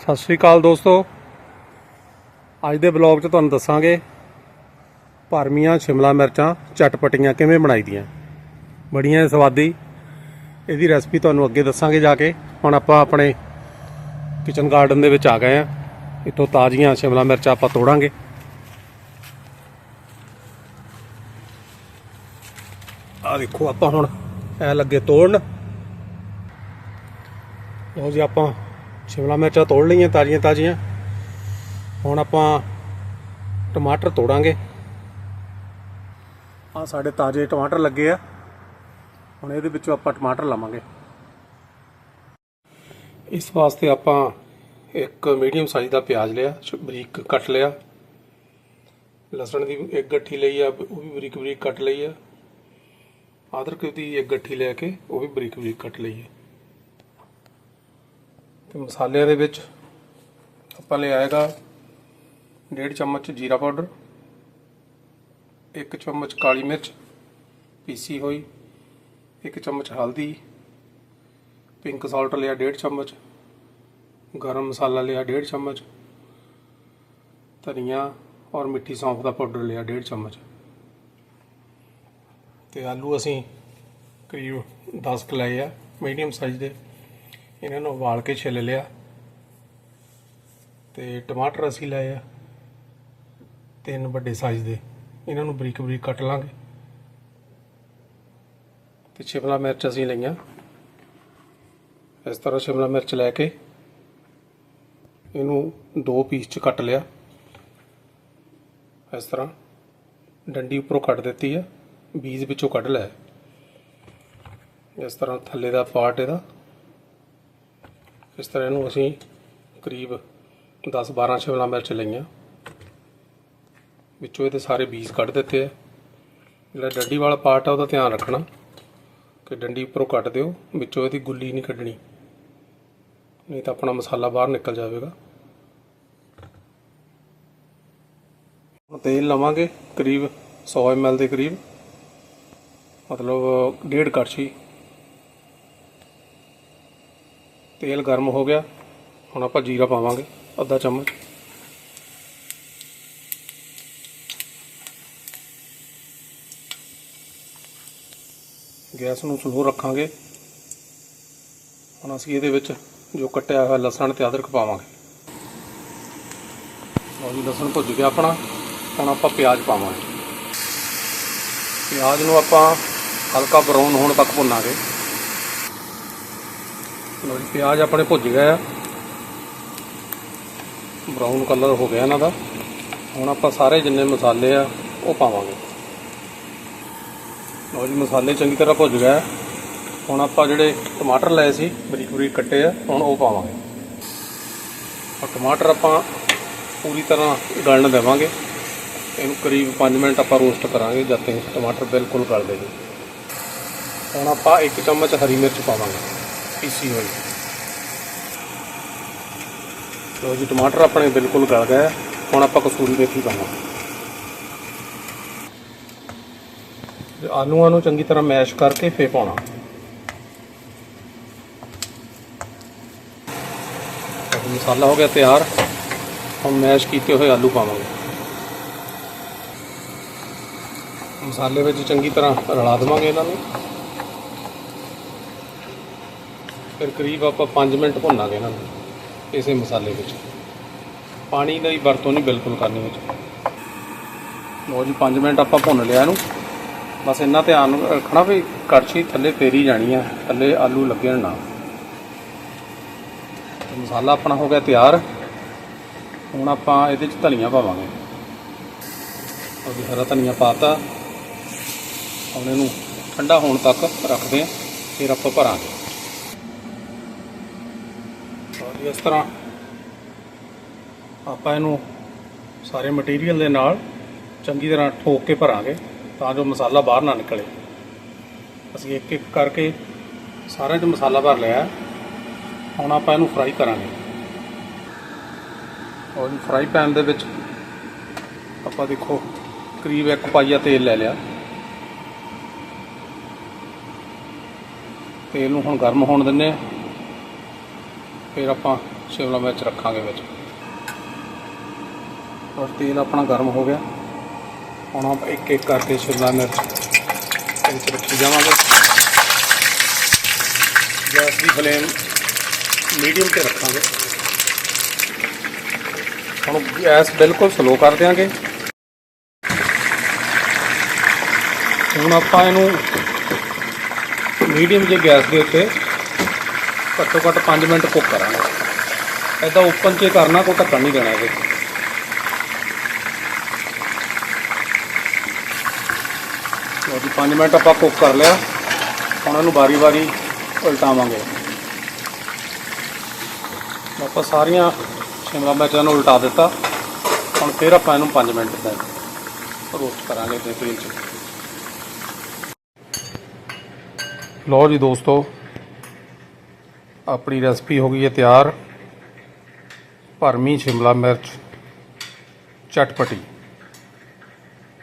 ਸਤਿ ਸ਼੍ਰੀ ਅਕਾਲ ਦੋਸਤੋ। ਅੱਜ ਦੇ ਬਲੌਗ 'ਚ ਤੁਹਾਨੂੰ ਦੱਸਾਂਗੇ ਭਰਮੀਆਂ, ਸ਼ਿਮਲਾ ਮਿਰਚਾਂ, ਚਟਪਟੀਆਂ ਕਿਵੇਂ ਬਣਾਈਦੀਆਂ। ਬੜੀਆਂ ਸਵਾਦੀ। ਇਹਦੀ ਰੈਸਪੀ ਤੁਹਾਨੂੰ ਅੱਗੇ ਦੱਸਾਂਗੇ ਜਾ ਕੇ। ਹੁਣ ਆਪਾਂ ਆਪਣੇ ਕਿਚਨ ਗਾਰਡਨ ਦੇ ਵਿੱਚ ਆ ਗਏ ਆ ਇੱਥੋਂ ਤਾਜ਼ੀਆਂ ਸ਼ਿਮਲਾ ਮਿਰਚਾਂ ਆਪਾਂ ਤੋੜਾਂਗੇ। ਆ ਦੇਖੋ ਆਪਾਂ ਹੁਣ ਐ ਲੱਗੇ ਤੋੜਨ। ਲਓ ਜੀ ਆਪਾਂ ਸ਼ਿਮਲਾ ਮਿਰਚਾਂ ਤੋੜ ਲਈਆਂ, ਤਾਜ਼ੀਆਂ ਤਾਜ਼ੀਆਂ। ਹੁਣ ਆਪਾਂ ਟਮਾਟਰ ਤੋੜਾਂਗੇ। ਆ ਸਾਡੇ ਤਾਜ਼ੇ ਟਮਾਟਰ ਲੱਗੇ ਆ। ਹੁਣ ਇਹਦੇ ਵਿੱਚੋਂ ਆਪਾਂ ਟਮਾਟਰ ਲਾਵਾਂਗੇ। ਇਸ ਵਾਸਤੇ ਆਪਾਂ ਇੱਕ ਮੀਡੀਅਮ ਸਾਈਜ਼ ਦਾ ਪਿਆਜ਼ ਲਿਆ ਬਰੀਕ ਕੱਟ ਲਿਆ। ਲਸਣ ਦੀ ਇੱਕ ਗੱਠੀ ਲਈ ਆ, ਉਹ ਵੀ ਬਰੀਕ ਬਰੀਕ ਕੱਟ ਲਈ ਆ। ਅਦਰਕ ਦੀ ਇੱਕ ਗੱਠੀ ਲੈ ਕੇ ਉਹ ਵੀ ਬਰੀਕ ਬਰੀਕ ਕੱਟ ਲਈ ਹੈ ਤੇ ਮਸਾਲਿਆਂ ਦੇ ਵਿੱਚ ਆਪਾਂ ਲਿਆਏਗਾ ਡੇਢ ਚਮਚ ਜੀਰਾ ਪਾਊਡਰ, ਇੱਕ ਚਮਚ ਕਾਲੀ ਮਿਰਚ ਪੀਸੀ ਹੋਈ, ਇੱਕ ਚਮਚ ਹਲਦੀ ਪਿੰਕ ਸਾਲਟ ਲਿਆ ਡੇਢ ਚਮਚ, ਗਰਮ ਮਸਾਲਾ ਲਿਆ ਡੇਢ ਚਮਚ, ਧਨੀਆ ਔਰ ਮਿੱਠੀ ਸੌਂਫ ਦਾ ਪਾਊਡਰ ਲਿਆ ਡੇਢ ਚਮਚ। ਤੇ ਆਲੂ ਅਸੀਂ ਕਰੀਬ 10 ਕੁ ਲਏ ਆ ਮੀਡੀਅਮ ਸਾਈਜ਼ ਦੇ। ਇਹਨਾਂ ਨੂੰ ਉਬਾਲ ਕੇ ਛਿੱਲ ਲਿਆ ਤੇ ਟਮਾਟਰ ਅਸੀਂ ਲਏ ਆ ਤਿੰਨ ਵੱਡੇ ਸਾਈਜ਼ ਦੇ। ਇਹਨਾਂ ਨੂੰ ਬਰੀਕ ਬਰੀਕ ਕੱਟ ਲਾਂਗੇ। ਤੇ ਸ਼ਿਮਲਾ ਮਿਰਚ ਅਸੀਂ ਲਈਆਂ। ਇਸ ਤਰ੍ਹਾਂ ਸ਼ਿਮਲਾ ਮਿਰਚ ਲੈ ਕੇ ਇਹਨੂੰ ਦੋ ਪੀਸ ਚ ਕੱਟ ਲਿਆ। ਇਸ ਤਰ੍ਹਾਂ ਡੰਡੀ ਉੱਪਰੋਂ ਕੱਟ ਦਿੱਤੀ ਆ। ਬੀਜ ਵਿੱਚੋਂ ਕੱਢ ਲਿਆ। ਇਸ ਤਰ੍ਹਾਂ ਥੱਲੇ ਦਾ ਪਾਰਟ ਇਹਦਾ। ਇਸ ਤਰ੍ਹਾਂ ਇਹਨੂੰ ਅਸੀਂ ਕਰੀਬ 10 12 ਸ਼ਿਮਲਾ ਮਿਰਚ ਲਈਆਂ। ਵਿੱਚੋਂ ਇਹਦੇ ਸਾਰੇ ਬੀਜ ਕੱਢ ਦਿੱਤੇ ਆ। ਜਿਹੜਾ ਡੰਡੀ ਵਾਲਾ ਪਾਰਟ ਆ, ਉਹਦਾ ਧਿਆਨ ਰੱਖਣਾ ਕਿ ਡੰਡੀ ਉੱਪਰੋਂ ਕੱਟ ਦਿਓ, ਵਿੱਚੋਂ ਇਹਦੀ ਗੁੱਲੀ ਨਹੀਂ ਕੱਢਣੀ। ਨਹੀਂ ਤਾਂ ਆਪਣਾ ਮਸਾਲਾ ਬਾਹਰ ਨਿਕਲ ਜਾਵੇਗਾ। ਹੁਣ ਤੇਲ ਲਵਾਂਗੇ ਕਰੀਬ 100 ml ਦੇ ਕਰੀਬ। ਮਤਲਬ ਡੇਢ ਕੜਛੀ ਤੇਲ ਗਰਮ ਹੋ ਗਿਆ। ਹੁਣ ਆਪਾਂ ਜੀਰਾ ਪਾਵਾਂਗੇ, ਅੱਧਾ ਚਮਚ। ਗੈਸ ਨੂੰ ਸਲੋ ਰੱਖਾਂਗੇ। ਹੁਣ ਅਸੀਂ ਇਹਦੇ ਵਿੱਚ ਜੋ ਕੱਟਿਆ ਹੋਇਆ ਲਸਣ ਤੇ ਅਦਰਕ ਪਾਵਾਂਗੇ। ਲਓ ਜੀ, ਲਸਣ ਭੁੱਜ ਗਿਆ ਆਪਣਾ। ਹੁਣ ਆਪਾਂ ਪਿਆਜ਼ ਪਾਵਾਂਗੇ। ਪਿਆਜ਼ ਨੂੰ ਆਪਾਂ ਹਲਕਾ ਬਰਾਊਨ ਹੋਣ ਤੱਕ ਭੁੰਨਾਂਗੇ। ਲਓ ਜੀ, ਪਿਆਜ਼ ਆਪਣੇ ਭੁੱਜ ਗਏ ਆ। ਬਰਾਊਨ ਕਲਰ ਹੋ ਗਿਆ ਇਹਨਾਂ ਦਾ। ਹੁਣ ਆਪਾਂ ਸਾਰੇ ਜਿੰਨੇ ਮਸਾਲੇ ਆ, ਉਹ ਪਾਵਾਂਗੇ। ਲਓ ਜੀ, ਮਸਾਲੇ ਚੰਗੀ ਤਰ੍ਹਾਂ ਭੁੱਜ ਗਏ ਹੁਣ ਆਪਾਂ ਜਿਹੜੇ ਟਮਾਟਰ ਲਏ ਸੀ ਬਰੀਕ ਬਰੀਕ ਕੱਟੇ ਆ, ਹੁਣ ਉਹ ਪਾਵਾਂਗੇ। ਔਰ ਟਮਾਟਰ ਆਪਾਂ ਪੂਰੀ ਤਰ੍ਹਾਂ ਗਲਣ ਦੇਵਾਂਗੇ। ਇਹਨੂੰ ਕਰੀਬ 5 ਮਿੰਟ ਆਪਾਂ ਰੋਸਟ ਕਰਾਂਗੇ, ਜਦ ਤੱਕ ਟਮਾਟਰ ਬਿਲਕੁਲ ਗਲ ਦੇ ਜੀ ਹੁਣ ਆਪਾਂ ਇੱਕ ਚਮਚ ਹਰੀ ਮਿਰਚ ਪਾਵਾਂਗੇ। ਪੀਸੀ ਹੋਈ। ਲੋ ਜੀ, ਟਮਾਟਰ ਆਪਣੇ ਬਿਲਕੁਲ ਗਲ ਗਏ। ਹੁਣ ਆਪਾਂ ਕਸੂਰੀ ਮੇਥੀ ਪਾਵਾਂਗੇ। ਆਲੂਆਂ ਨੂੰ ਚੰਗੀ ਤਰ੍ਹਾਂ ਮੈਸ਼ ਕਰਕੇ ਫੇਰ ਪਾਉਣਾ। ਮਸਾਲਾ ਹੋ ਗਿਆ ਤਿਆਰ। ਹੁਣ ਮੈਸ਼ ਕੀਤੇ ਹੋਏ ਆਲੂ ਪਾਵਾਂਗੇ। ਮਸਾਲੇ ਵਿੱਚ ਚੰਗੀ ਤਰ੍ਹਾਂ ਰਲਾ ਦੇਵਾਂਗੇ ਇਹਨਾਂ ਨੂੰ। ਫਿਰ ਕਰੀਬ ਆਪਾਂ 5 ਮਿੰਟ ਭੁੰਨਾਂਗੇ ਇਹਨਾਂ ਨੂੰ ਇਸੇ ਮਸਾਲੇ ਵਿੱਚ। ਪਾਣੀ ਦੀ ਵਰਤੋਂ ਨਹੀਂ ਬਿਲਕੁਲ ਕਰਨੀ ਵਿੱਚ। ਲਓ ਜੀ 5 ਮਿੰਟ ਆਪਾਂ ਭੁੰਨ ਲਿਆ ਇਹਨੂੰ। ਬਸ ਇੰਨਾ ਧਿਆਨ ਰੱਖਣਾ ਵੀ ਕੜਛੀ ਥੱਲੇ ਤੇਰੀ ਜਾਣੀ ਆ, ਥੱਲੇ ਆਲੂ ਲੱਗਣ ਨਾ। ਮਸਾਲਾ ਆਪਣਾ ਹੋ ਗਿਆ ਤਿਆਰ। ਹੁਣ ਆਪਾਂ ਇਹਦੇ 'ਚ ਧਨੀਆ ਪਾਵਾਂਗੇ। ਉਹ ਵੀ ਹਰਾ ਧਨੀਆ ਪਾਤਾ। ਹੁਣ ਇਹਨੂੰ ਠੰਡਾ ਹੋਣ ਤੱਕ ਰੱਖਦੇ ਆ, ਫਿਰ ਆਪਾਂ ਭਰਾਂਗੇ। ਇਸ ਤਰ੍ਹਾਂ ਆਪਾਂ ਇਹਨੂੰ ਸਾਰੇ ਮਟੀਰੀਅਲ ਦੇ ਨਾਲ ਚੰਗੀ ਤਰ੍ਹਾਂ ਠੋਕ ਕੇ ਭਰਾਂਗੇ ਤਾਂ ਜੋ ਮਸਾਲਾ ਬਾਹਰ ਨਾ ਨਿਕਲੇ। ਅਸੀਂ ਇੱਕ ਇੱਕ ਕਰਕੇ ਸਾਰਿਆਂ 'ਚ ਮਸਾਲਾ ਭਰ ਲਿਆ ਹੁਣ ਆਪਾਂ ਇਹਨੂੰ ਫਰਾਈ ਕਰਾਂਗੇ। ਔਰ ਫਰਾਈ ਪੈਨ ਦੇ ਵਿੱਚ ਆਪਾਂ ਦੇਖੋ ਕਰੀਬ ਇੱਕ ਪਾਈਆ ਤੇਲ ਲੈ ਲਿਆ। ਤੇਲ ਨੂੰ ਹੁਣ ਗਰਮ ਹੋਣ ਦਿੰਨੇ ਆ ਫਿਰ ਆਪਾਂ ਸ਼ਿਮਲਾ ਮਿਰਚ ਰੱਖਾਂਗੇ ਵਿੱਚ। ਔਰ ਤੇਲ ਆਪਣਾ ਗਰਮ ਹੋ ਗਿਆ। ਹੁਣ ਆਪਾਂ ਇੱਕ ਇੱਕ ਕਰਕੇ ਸ਼ਿਮਲਾ ਮਿਰਚ ਇਹਦੇ ਵਿੱਚ ਰੱਖੀ ਜਾਵਾਂਗੇ। ਗੈਸ ਦੀ ਫਲੇਮ ਮੀਡੀਅਮ ਤੇ ਰੱਖਾਂਗੇ। ਹੁਣ ਗੈਸ ਬਿਲਕੁਲ ਸਲੋ ਕਰ ਦਿਆਂਗੇ। ਹੁਣ ਆਪਾਂ ਇਹਨੂੰ ਮੀਡੀਅਮ ਜੇ ਗੈਸ ਦੇ ਉੱਤੇ ਘੱਟੋ ਘੱਟ 5 ਮਿੰਟ ਕੁੱਕ ਕਰਾਂਗੇ। ਐਦਾਂ ਓਪਨ 'ਚ ਕਰਨਾ, ਕੋਈ ਢੱਕਣ ਨਹੀਂ ਦੇਣਾ ਇਹਦੇ। ਲਓ ਜੀ 5 ਮਿੰਟ ਆਪਾਂ ਕੁੱਕ ਕਰ ਲਿਆ। ਹੁਣ ਇਹਨੂੰ ਵਾਰੀ-ਵਾਰੀ ਉਲਟਾਵਾਂਗੇ। ਆਪਾਂ ਸਾਰੀਆਂ ਸ਼ਿਮਲਾ ਮਿਰਚਾਂ ਨੂੰ ਉਲਟਾ ਦਿੱਤਾ। ਹੁਣ ਫਿਰ ਆਪਾਂ ਇਹਨੂੰ 5 ਮਿੰਟ ਤੱਕ ਰੋਸਟ ਕਰਾਂਗੇ ਤੇ ਤੇਲ 'ਚ। ਲਓ ਜੀ ਦੋਸਤੋ ਆਪਣੀ ਰੈਸਪੀ ਹੋ ਗਈ ਹੈ ਤਿਆਰ। ਭਰਮੀ ਸ਼ਿਮਲਾ ਮਿਰਚ, ਚਟਪਟੀ।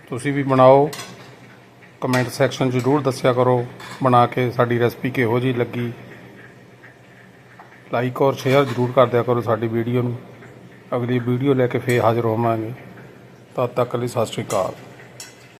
ਤੁਸੀਂ ਵੀ ਬਣਾਓ। ਕਮੈਂਟ ਸੈਕਸ਼ਨ ਜ਼ਰੂਰ ਦੱਸਿਆ ਕਰੋ। ਬਣਾ ਕੇ ਸਾਡੀ ਰੈਸਪੀ ਕਿਹੋ ਜਿਹੀ ਲੱਗੀ। ਲਾਈਕ ਔਰ ਸ਼ੇਅਰ ਜ਼ਰੂਰ ਕਰ ਦਿਆ ਕਰੋ ਸਾਡੀ ਵੀਡੀਓ ਨੂੰ। ਅਗਲੀ ਵੀਡੀਓ ਲੈ ਕੇ ਫੇਰ ਹਾਜ਼ਰ ਹੋਵਾਂਗੇ। ਤਦ ਤੱਕ ਲਈ ਸਤਿ ਸ਼੍ਰੀ ਅਕਾਲ।